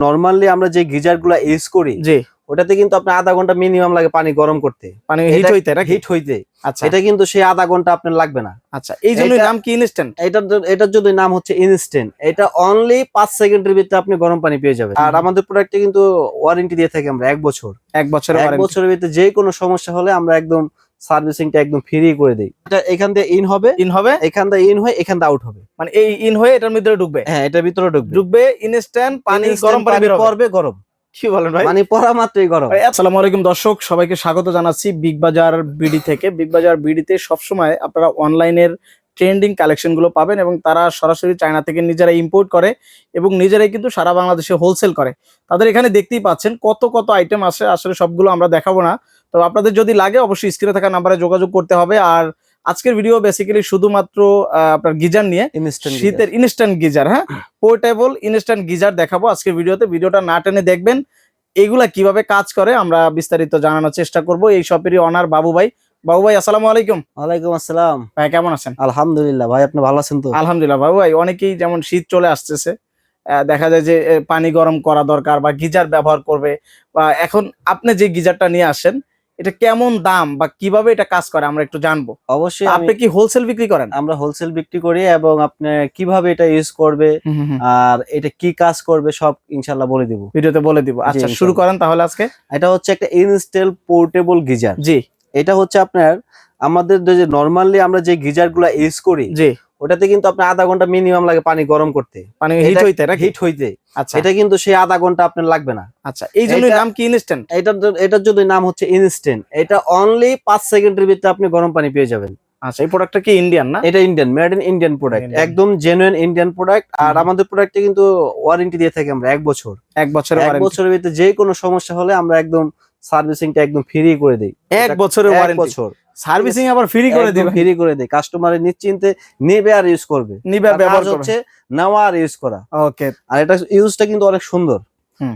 Normally আমরা যে গিজারগুলা use করি জি। ওটাতে কিন্তু আপনার আধা ঘণ্টা মিনিমাম লাগে পানি গরম করতে। মানে হিট হইতে নাকি? হিট হইতে। আচ্ছা। এটা কিন্তু সেই আধা ঘণ্টা আপনার লাগবে না। আচ্ছা এই জন্য নাম কি ইনস্ট্যান্ট এটার জ- এটার যদি নাম হচ্ছে ইনস্ট্যান্ট এটা অনলি পাঁচ সেকেন্ডের ভিতরে আপনি গরম পানি পেয়ে যাবেন। আর। আমাদের প্রোডাক্টে কিন্তু ওয়ারেন্টি দিয়ে থাকি আমরা এক বছর। এক বছরের এক। বছরের ভিতরে যে কোনো সমস্যা হলে আমরা একদম সার্ভিসিংটা একদম ফ্রি করে দেই। এটা এখান দিয়ে ইন হবে ইন হবে? এখান দিয়ে ইন হয়ে এখান দিয়ে আউট হবে। মানে এই ইন হয়ে এটার ভিতরে ঢুকবে? হ্যাঁ এটার ভিতরে ঢুকবে। ঢুকবে ইনস্ট্যান্ট পানি গরম পানি করবে গরম। কি বলেন ভাই? মানে পড়া মাত্রই গরম। আসসালামু আলাইকুম দর্শক সবাইকে স্বাগত জানাচ্ছি বিগ বাজার বিডি থেকে। বিগ বাজার বিডিতে সবসময় আপনারা অনলাইনের ট্রেন্ডিং কালেকশনগুলো পাবেন এবং তারা সরাসরি চায়না থেকে নিজেরা ইম্পোর্ট করে এবং নিজেরাই কিন্তু সারা বাংলাদেশে হোলসেল করে। তাদের এখানে দেখতেই পাচ্ছেন কত কত আইটেম আছে আসলে সবগুলো আমরা দেখাবো না। তো আপনাদের যদি লাগে অবশ্যই স্ক্রিনে থাকা নাম্বারে যোগাযোগ করতে হবে। আর আজকের ভিডিও বেসিক্যালি শুধুমাত্র আপনার গিজার নিয়ে ইনস্ট্যান্ট শীতের ইনস্ট্যান্ট গিজার হ্যাঁ? পোর্টেবল ইনস্ট্যান্ট গিজার দেখাবো আজকের ভিডিওতে ভিডিওটা না টেনে দেখবেন এগুলা কীভাবে কাজ করে আমরা বিস্তারিত জানানোর চেষ্টা করব। এই শপেরই অনার বাবু ভাই বাবু ভাই আসসালামু আলাইকুম। ওয়ালাইকুম আসসালাম। ভাই কেমন আছেন? আলহামদুলিল্লাহ ভাই আপনি ভালো আছেন তো? আলহামদুলিল্লাহ বাবু ভাই অনেকেই যেমন শীত চলে আসতেছে দেখা যায় যে পানি গরম করা দরকার বা গিজার ব্যবহার করবে বা এখন আপনি যে গিজারটা নিয়ে আসেন এটা কেমন দাম বা কীভাবে এটা কাজ করে আমরা একটু জানব। অবশ্যই আপনি কি হোলসেল বিক্রি করেন? আমরা হোলসেল বিক্রি করি এবং আপনি কীভাবে এটা ইউজ করবে আর এটা কি কাজ করবে সব ইনশাল্লাহ বলে দিব। ভিডিওতে বলে দিব। আচ্ছা শুরু করেন তাহলে আজকে। এটা হচ্ছে একটা ইনস্টেল পোর্টেবল গিজার। জি। এটা হচ্ছে আপনার আমাদের যে নর্মালি আমরা যে গিজারগুলা ইউজ করি জি। ওটাতে কিন্তু আপনার আধা ঘণ্টা মিনিমাম লাগে পানি গরম করতে। মানে হিট হইতে হিট হইতে। আচ্ছা। এটা কিন্তু সেই আধা ঘণ্টা আপনার লাগবে না। আচ্ছা এই জন্য নাম কি ইনস্ট্যান্ট এটার জ- এটার যদি নাম হচ্ছে ইনস্ট্যান্ট এটা অনলি পাঁচ সেকেন্ডের ভিতরে আপনি গরম পানি পেয়ে যাবেন। আচ্ছা এই প্রোডাক্টটা কি ইন্ডিয়ান না? এটা Indian made in Indian product একদম জেনুইন ইন্ডিয়ান প্রোডাক্ট আর আমাদের প্রোডাক্টে কিন্তু ওয়ারেন্টি দিয়ে থাকি আমরা এক বছর। এক বছরের এক বছরের ভিতরে যে কোনো সমস্যা হলে আমরা একদম সার্ভিসিংটা একদম ফ্রি করে দেই। এক বছরের এক ওয়ারেন্টি বছর। সার্ভিসিং আবার ফ্রি করে দিবেন। ফ্রি করে দেই। কাস্টমারের নিশ্চিন্তে নেবে আর ইউজ করবে। নেবে আর ব্যবহার হচ্ছে নেওয়া আর ইউজ করা। ওকে আর এটা ইউজটা কিন্তু অনেক সুন্দর।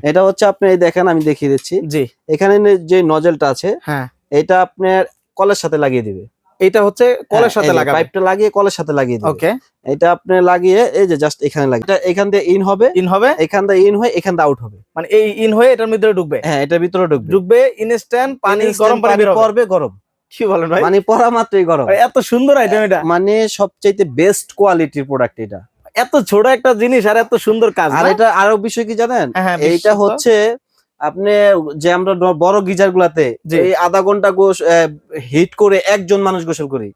এটা হচ্ছে আপনি এই দেখেন আমি দেখিয়ে দিচ্ছি। জি। এখানে যে নজেলটা আছে হ্যাঁ। এটা আপনার কলের সাথে লাগিয়ে দিবে। এটা হচ্ছে কলের সাথে লাগাবে। পাইপটা লাগিয়ে কলের সাথে লাগিয়ে দিবে। ওকে এটা আপনি লাগিয়ে এই যে জাস্ট এখানে লাগিয়ে। এটা এখান দিয়ে ইন হবে ইন হবে? এখান দিয়ে ইন হয়ে এখান দিয়ে আউট হবে। মানে এই ইন হয়ে এটার মধ্যে ঢুকবে? হ্যাঁ এটার ভিতরে ঢুকবে। ঢুকবে ইনস্ট্যান্ট পানি গরম পানি বের পড়বে গরম। কি বলেন ভাই? মানে পড়া মাত্রই গরম। এত সুন্দর আইটেম এটা। মানে সবচাইতে বেস্ট কোয়ালিটির প্রোডাক্ট এটা। এত ছোট একটা জিনিস আর এত সুন্দর কাজ আর এটা আরও বিষয় কি জানেন? হ্যাঁ, হ্যাঁ, এইটা হচ্ছে আপনি যে আমরা বড় গিজার গুলাতে। এই আধা ঘণ্টা গোস হিট করে একজন মানুষ গোসল করি।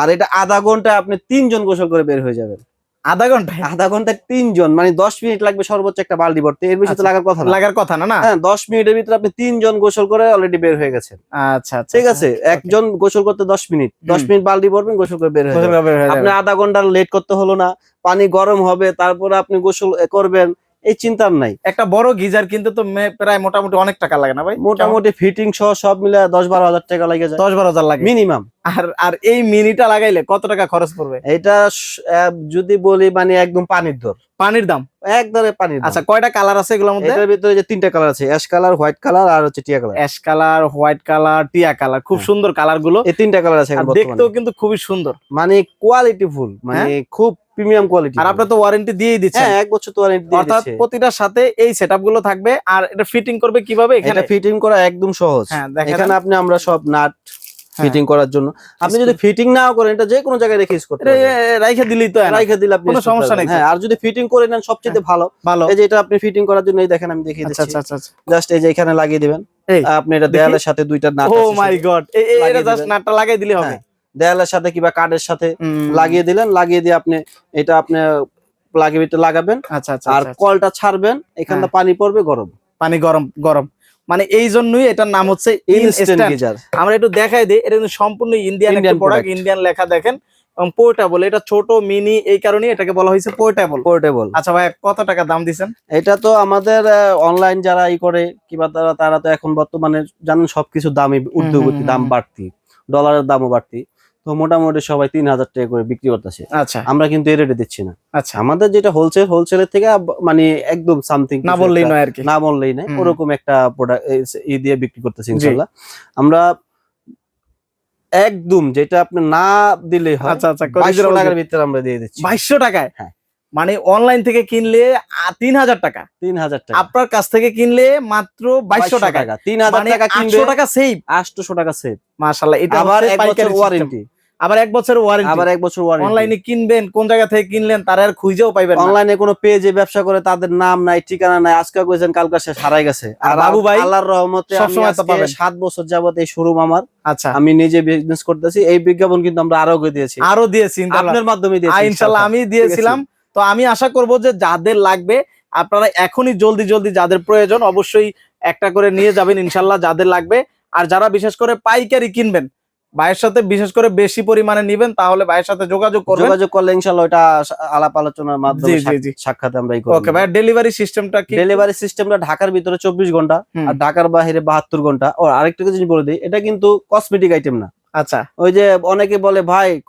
আর এটা আধা ঘণ্টা আপনি তিনজন গোসল করে বের হয়ে যাবেন। আধা ঘণ্টা আধা ঘন্টায় তিনজন মানে দশ মিনিট লাগবে সর্বোচ্চ একটা বালতি ভরতে। এর বেশি তো আচ্ছা। লাগার কথা লাগার কথা না না? হ্যাঁ দশ মিনিটের ভিতরে আপনি তিনজন গোসল করে অলরেডি বের হয়ে গেছেন। আচ্ছা আচ্ছা ঠিক আছে? একজন গোসল করতে দশ মিনিট। দশ মিনিট বালতি ভরবেন গোসল হয়ে। করে বের হয়ে আপনি আধা ঘণ্টা লেট করতে হলো না পানি গরম হবে তারপরে আপনি গোসল করবেন। এই চিন্তার নাই। একটা বড় গিজার কিন্তু তো প্রায় মোটামুটি অনেক টাকা লাগে না ভাই? মোটামুটি ফিটিং সহ সব মিলে দশ বারো হাজার টাকা লাগে যায়। দশ বারো হাজার লাগে। মিনিমাম আর আর এই মিনিটা লাগাইলে কত টাকা খরচ পড়বে? এটা যদি বলি মানে একদম পানির দর। পানির দাম? একদরে পানির আচ্ছা কয়টা কালার আছে এগুলোর মধ্যে? এটার ভিতরে যে তিনটা কালার আছে অ্যাশ কালার হোয়াইট কালার আর হচ্ছে টিয়া colour ash colour white colour টিয়া কালার খুব হ্যাঁ। সুন্দর কালারগুলো এই তিনটা কালার আছে এখন দেখতেও কিন্তু খুবই সুন্দর। মানে কোয়ালিটি ফুল মানে খুব প্রিমিয়াম কোয়ালিটি আর আপনার তো ওয়ারেন্টি দিয়েই দিচ্ছেন। হ্যাঁ এক বছর তো ওয়ারেন্টি দিয়ে অর্থাৎ প্রতিটার সাথে এই সেটআপগুলো থাকবে। আর এটা ফিটিং করবে কীভাবে? এখানে এটা ফিটিং করা একদম সহজ। হ্যাঁ এখানে আপনি আমরা সব নাট হ্যাঁ। ফিটিং করার জন্য। আপনি যদি ফিটিং নাও করেন এটা যে কোনো জায়গায় রেখে ইউজ করতে রাইখে দিলেই তো হয় রাইখে দিলে আপনি কোনো সমস্যা। নেই হ্যাঁ আর যদি ফিটিং করে নেন সবচেয়ে ভালো। ভালো। এই যে এটা আপনি ফিটিং করার জন্য এই দেখেন আমি দেখিয়ে আচ্ছা দিচ্ছি। আচ্ছা আচ্ছা জাস্ট এই যে এখানে লাগিয়ে দিবেন। আপনি এটা। দেয়ালের সাথে দুইটা নাট ও মাই গড এটা জাস্ট নাটটা লাগাই দিলে হবে। হ্যাঁ, দেয়ালের সাথে কিংবা কার্ডের সাথে লাগিয়ে দিলেন লাগিয়ে দিয়ে আপনি এটা আপনি লাগিয়ে ভিতরে লাগাবেন। আচ্ছা আচ্ছা আর আচ্ছা, আচ্ছা। কলটা ছাড়বেন এখানে হ্যাঁ। পানি পড়বে গরম। পানি গরম গরম। মানে এই জন্যই এটার নাম হচ্ছে আমরা একটু দেখাই দিই এটা কিন্তু সম্পূর্ণ ইন্ডিয়ান একটা প্রোডাক্ট ইন্ডিয়ান লেখা দেখেন। এবং পোর্টেবল এটা ছোট মিনি এই কারণেই এটাকে বলা হয়েছে পোর্টেবল পোর্টেবল আচ্ছা ভাই কত টাকা দাম দিছেন এটা তো আমাদের অনলাইন যারা ই করে কিংবা তারা তারা তো এখন বর্তমানে জানেন সবকিছু দামই উদ্যোগতি দাম বাড়তি ডলারের দামও বাড়তি। তো মোটামুটি সবাই তিন হাজার টাকা করে বিক্রি করতেছে। আচ্ছা। আমরা কিন্তু এই রেটে দিচ্ছি না। আচ্ছা। আমাদের যেটা হোলসেল হোলসেলের থেকে মানে একদম সামথিং না বললেই নয় আর কি। না বললেই না হুম। ওরকম একটা প্রোডাক্ট ই দিয়ে বিক্রি করতেছি। ইনশাল্লাহ। আমরা একদম যেটা আপনি না দিলেই হয় আচ্ছা আচ্ছা বাইশশো টাকার ভিতরে আমরা দিয়ে দিচ্ছি। বাইশশো টাকায়? হ্যাঁ। মানে অনলাইন থেকে কিনলে তিন হাজার টাকা। তিন হাজার টাকা। আপনার কাছ থেকে কিনলে মাত্র বাইশশো টাকা। তিন হাজার মানে টাকা কিনবে আটশো টাকা সেভ আটশোশো টাকা সেভ মাশাল্লাহ এটা আবার ওয়ারেন্টি আবার এক বছর ওয়ারেন্টি আবার এক বছর ওয়ারেন্টি অনলাইনে কিনবেন কোন জায়গা থেকে কিনলেন তারা আর খুঁজেও পাইবেন না। অনলাইনে কোনো পেজে ব্যবসা করে তাদের নাম নাই ঠিকানা নাই আজকে কইছেন কালকে শেষ হারাই গেছে। আর বাবু ভাই আল্লাহর রহমতে আমি আজকে পাবেন। সাত বছর যাবত এই শোরুম আমার। আচ্ছা। আমি নিজে বিজনেস করতেছি এই বিজ্ঞাপন কিন্তু আমরা আরও দিয়েছি। আরও দিয়েছি। আপনার মাধ্যমে দিয়েছি আ, ইনশাল্লাহ। আমি দিয়েছিলাম। তো আমি আশা করব যে যাদের লাগবে আপনারা এখনই জলদি জলদি যাদের প্রয়োজন অবশ্যই একটা করে নিয়ে যাবেন ইনশাল্লাহ যাদের লাগবে। আর যারা বিশেষ করে পাইকারি কিনবেন ভাইয়ের সাথে বিশেষ করে বেশি পরিমাণে নিবেন তাহলে ভাইয়ের সাথে যোগাযোগ করবেন। যোগাযোগ করলে ইনশাল্লাহ ওটা আলাপ আলোচনার মাধ্যমে জি, জি, জি। সাক্ষা- সাক্ষাতে আমরা এই ওকে ভাই ডেলিভারি সিস্টেমটা কি? ডেলিভারি সিস্টেমটা ঢাকার ভিতরে চব্বিশ ঘণ্টা আর ঢাকার বাইরে বাহাত্তর ঘণ্টা। ও আরেকটা জিনিস বলে দিই এটা কিন্তু কসমেটিক আইটেম না। আচ্ছা। ওই যে অনেকে বলে ভাই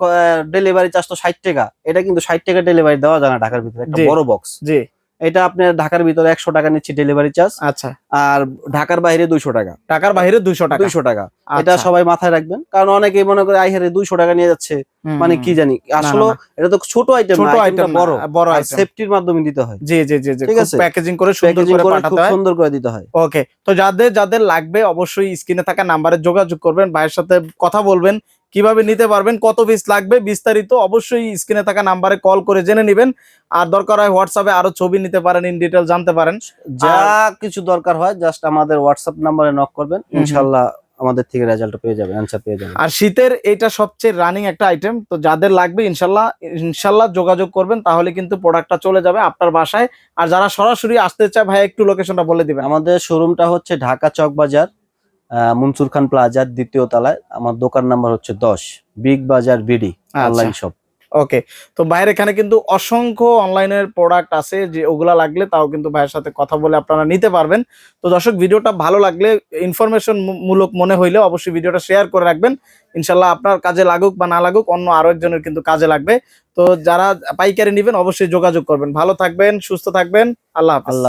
ডেলিভারি চার্জ তো ষাট টাকা। এটা কিন্তু ষাট টাকা ডেলিভারি দেওয়া যায় না ঢাকার ভিতরে একটা বড় বক্স জি। এটা আপনার ঢাকার ভিতরে একশো টাকা নিচ্ছি ডেলিভারি চার্জ আচ্ছা। আর ঢাকার বাইরে দুইশো টাকা। ঢাকার বাইরে দুইশো টাকা। দুইশো টাকা। এটা আচ্ছা। সবাই মাথায় রাখবেন। কারণ অনেকেই মনে করে আই হারে দুইশো টাকা নিয়ে যাচ্ছে। মানে কি জানি? আসলে। এটা তো ছোট আইটেম ছোট আইটেম বড়। বড় আইটেম সেফটির মাধ্যমে দিতে হয়। জি জি জি ঠিক আছে। প্যাকেজিং করে সুন্দর করে করে পাঠাতে হয়। সুন্দর করে দিতে হয়। ওকে তো যাদের যাদের লাগবে অবশ্যই স্ক্রিনে থাকা নাম্বারে যোগাযোগ করবেন। ভাইয়ের সাথে কথা বলবেন। কীভাবে নিতে পারবেন কত পিস লাগবে বিস্তারিত অবশ্যই স্ক্রিনে থাকা নাম্বারে কল করে জেনে নেবেন। আর দরকার হয় হোয়াটসঅ্যাপে আরও ছবি নিতে পারেন ইন ডিটেল জানতে পারেন। যা কিছু দরকার হয় জাস্ট আমাদের হোয়াটসঅ্যাপ নাম্বারে নক করবেন। ইনশাল্লাহ আমাদের থেকে রেজাল্ট পেয়ে যাবেন অ্যান্সার পেয়ে যাবেন আর শীতের এটা সবচেয়ে রানিং একটা আইটেম তো যাদের লাগবে ইনশাল্লাহ ইনশাল্লাহ যোগাযোগ করবেন তাহলে কিন্তু প্রোডাক্টটা চলে যাবে আপনার বাসায়। আর যারা সরাসরি আসতে চায় ভাই একটু লোকেশনটা বলে দিবেন। আমাদের শোরুমটা হচ্ছে ঢাকা চক বাজার মনসুর খান প্লাজার দ্বিতীয় তলায়। আমার দোকান নাম্বার হচ্ছে দশ বিগ বাজার বিডি আচ্ছা। অনলাইন শপ ওকে তো ভাইয়ের এখানে কিন্তু অসংখ্য অনলাইনের প্রোডাক্ট আছে যে ওগুলা লাগলে তাও কিন্তু ভাইয়ের সাথে কথা বলে আপনারা নিতে পারবেন। তো দর্শক ভিডিওটা ভালো লাগলে ইনফরমেশন মূলক মনে হইলে অবশ্যই ভিডিওটা শেয়ার করে রাখবেন। ইনশাল্লাহ আপনার কাজে লাগুক বা না লাগুক অন্য আরও একজনের কিন্তু কাজে লাগবে। তো যারা পাইকারি নেবেন অবশ্যই যোগাযোগ করবেন। ভালো থাকবেন সুস্থ থাকবেন। আল্লাহ আল্লাহ